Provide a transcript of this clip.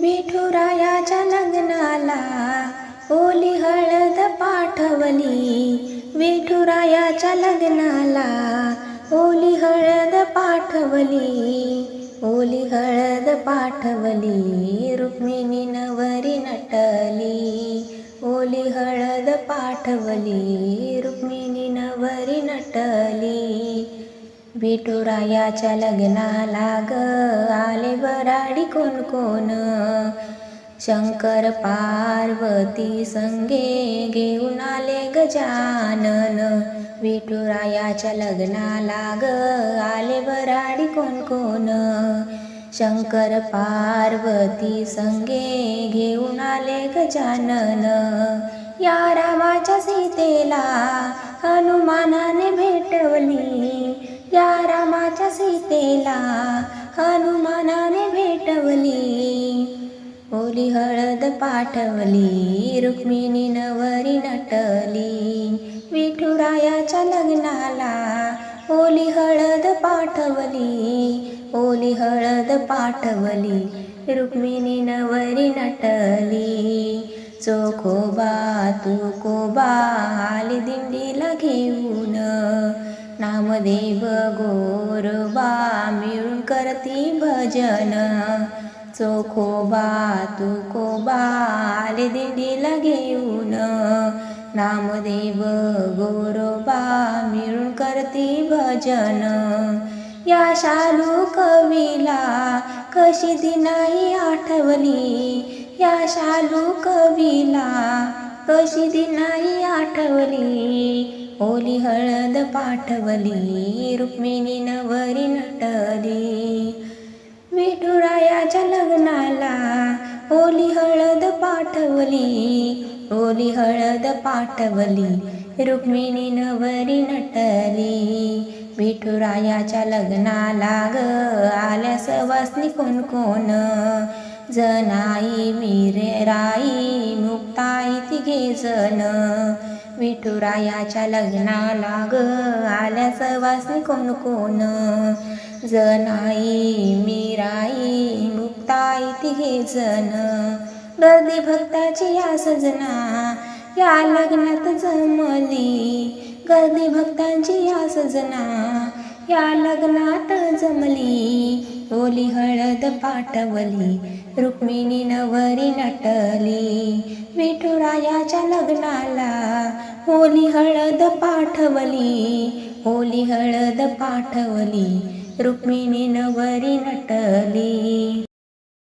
विठुरायाच्या लग्नाला ओली हळद पाठवली. विठुरायाच्या लग्नाला ओली हळद पाठवली. ओली हळद पाठवली रुक्मिणी नवरी नटली. ओली हळद पाठवली रुक्मिणी नवरी नटली. विठुरायाच्या लग्नाला ग आले वराडी कोण कोण? शंकर पार्वती संगे घेऊन आले गजानन. विठुरायाच्या लग्नाला ग आले वराडी कोण कोण? शंकर पार्वती संगे घेऊन आले गजानन. या रामाच्या सीतेला हनुमानाने भेटवली. सीतेला हनुमानाने भेटवली. ओली हळद पाठवली रुक्मिणी नवरी नटली. विठुरायाच्या लग्नाला ओली हळद पाठवली. ओली हळद पाठवली रुक्मिणी नवरी नटली. चोखोबा तू कोबा आली दिंडीला घेऊन. नामदेव गोरबा मिळून करती भजन. चोखोबा तुकोबा आले दिंडीला घेऊन. नामदेव गोरोबा मिळून करती भजन. या शालू कवीला कशी दिनाई आठवली? या शालू कवीला कशी दिनाई आठवली? ओली हळद पाठवली रुक्मिणी नवरी नटली विठुरायाच्या लग्नाला ओली हळद पाठवली ओली हळद पाठवली रुक्मिणी नवरी नटली विठुरायाच्या लग्नाला ग आल्या सवासनी कोण कोण जनाई मिरेराई मुक्ताई तिघे जण विठुरायाच्या लग्नाला ग. आल्या सवासनी कोण कोण? जनाई मीराई मुक्ताई तिघे जण. गर्दी भक्ताची या सजना या लग्नात जमली. गर्दी भक्तांची या सजना या लग्नात जमली. ओली हळद पाठवली रुक्मिणी नवरी नटली. विठुरायाच्या लग्नाला ओली हळद पाठवली ओली हळद पाठवली रुक्मिणी नवरी नटली.